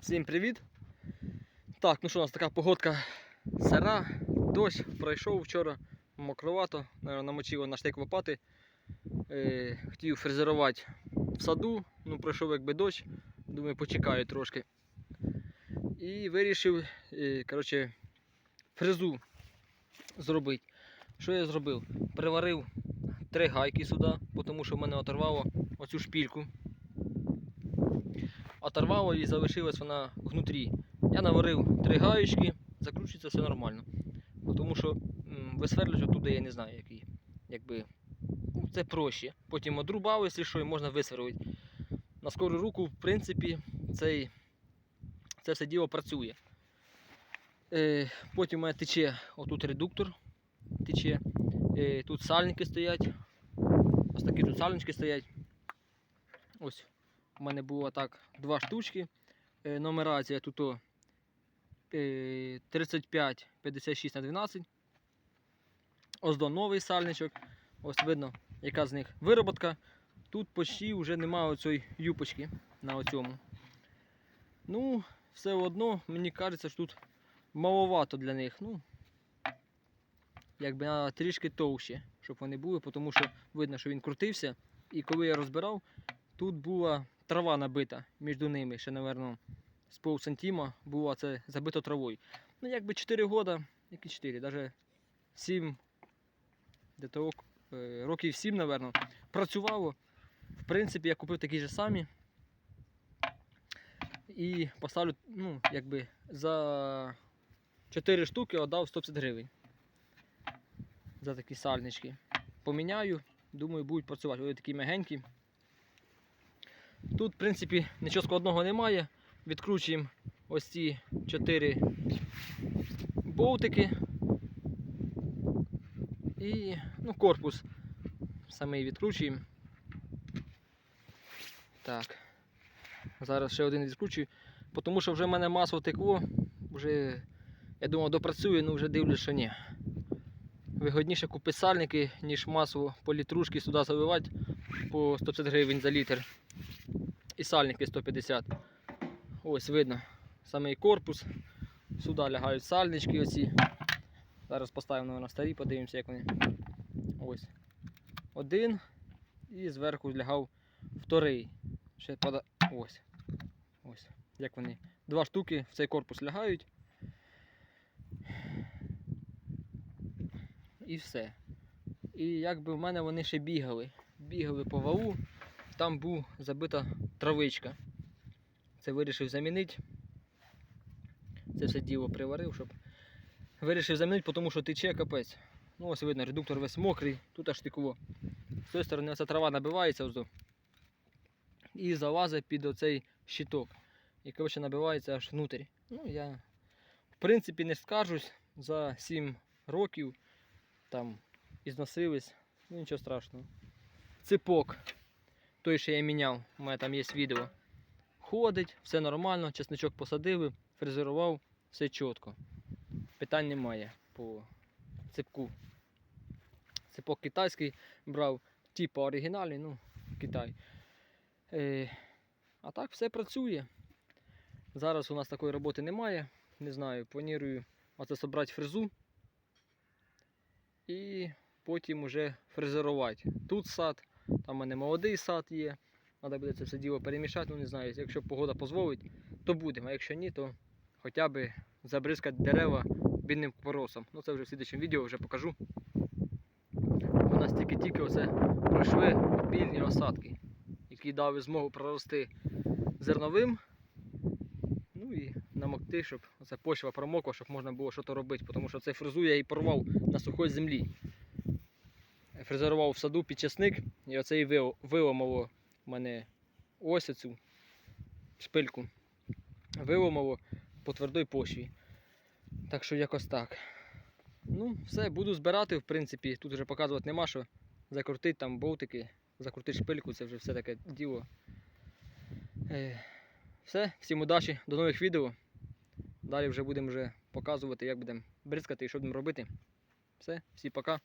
Всім привіт! Так, ну що у нас така погодка сира, дощ пройшов вчора, мокровато, намочило на штик лопати. Е, хотів фрезерувати в саду, ну пройшов якби дощ, думаю, почекаю трошки. І вирішив е, коротше, фрезу зробити. Що я зробив? Приварив три гайки сюди, тому що в мене оторвало оцю шпільку оторвало і залишилась вона внутрі. Я наварив три гаєчки, закручується все нормально. Тому що м, висверлювати оттуда я не знаю який. Якби, ну, це проще. Потім одрубав, якщо що, і можна висверлити. На скору руку, в принципі, цей, це все діло працює. Е, потім у мене тече отут редуктор. Тече. Е, тут сальники стоять. Ось такі тут сальнички стоять. Ось у мене було так два штучки. Е, Нумерація тут о, е, 35 56 на 12. Ось новий сальничок. Ось видно, яка з них вироботка. Тут почти вже немає оцієї юпочки на оцьому. Ну, все одно, мені кажеться, що тут маловато для них. Ну, якби треба трішки товще, щоб вони були, тому що видно, що він крутився. І коли я розбирав, тут була трава набита між ними, ще, напевно, з пол сантима була це забито травою. Ну, якби 4 роки, які 4, навіть 7, де то е, років 7, напевно, працювало. В принципі, я купив такі ж самі. І поставлю, ну, якби за 4 штуки отдав 150 гривень. За такі сальнички. Поміняю, думаю, будуть працювати. Вони такі мягенькі. Тут, в принципі, нічого складного немає. Відкручуємо ось ці 4 болтики. І ну, корпус самий відкручуємо. Так. Зараз ще один відкручую, тому що вже в мене масло текло, вже я думав допрацюю, але вже дивлюсь, що ні. Вигодніше купити сальники, ніж масло по літрушки сюди заливати по 150 гривень за літр. І сальники 150. Ось видно самий корпус. Сюди лягають сальнички оці. Зараз поставимо на старі, подивимося, як вони. Ось. Один. І зверху лягав вторий. Ще пода... Ось. Ось. Як вони. Два штуки в цей корпус лягають. І все. І якби в мене вони ще бігали. Бігали по валу, там був забита травичка. Це вирішив замінити. Це все діло приварив, щоб. Вирішив замінити, тому що тече капець. Ну ось видно, редуктор весь мокрий, тут аж текло. З тої сторони ця трава набивається до- і залазить під оцей щиток. І коротше набивається аж внутрі. Ну я в принципі не скаржусь за 7 років там і зносились, ну нічого страшного. Ципок, той, що я міняв, у мене там є відео. Ходить, все нормально, чесничок посадили, фрезерував, все чітко. Питань немає по ципку. Ципок китайський брав, типу оригінальний, ну, Китай. Е, а так все працює. Зараз у нас такої роботи немає. Не знаю, планую оце собрати фрезу і потім уже фрезерувати. Тут сад, там у мене молодий сад є. Треба буде це все діло перемішати. Ну не знаю, якщо погода дозволить, то будемо. А якщо ні, то хоча б забризкати дерева бідним купоросом. Ну це вже в слідчому відео вже покажу. У нас тільки-тільки оце пройшли обільні осадки, які дали змогу прорости зерновим. Ну і намокти, щоб оця почва промокла, щоб можна було щось робити. Тому що цей фрезу я і порвав на сухій землі. Фрезерував в саду під часник, і оце і вил- виламало мене ось цю шпильку. Виламало по твердій почві. Так що якось так. Ну, все, буду збирати, в принципі. Тут вже показувати нема що. Закрутити там болтики, закрутити шпильку, це вже все таке діло. Е, все, всім удачі, до нових відео. Далі вже будемо вже показувати, як будемо бризкати і що будемо робити. Все, всі пока.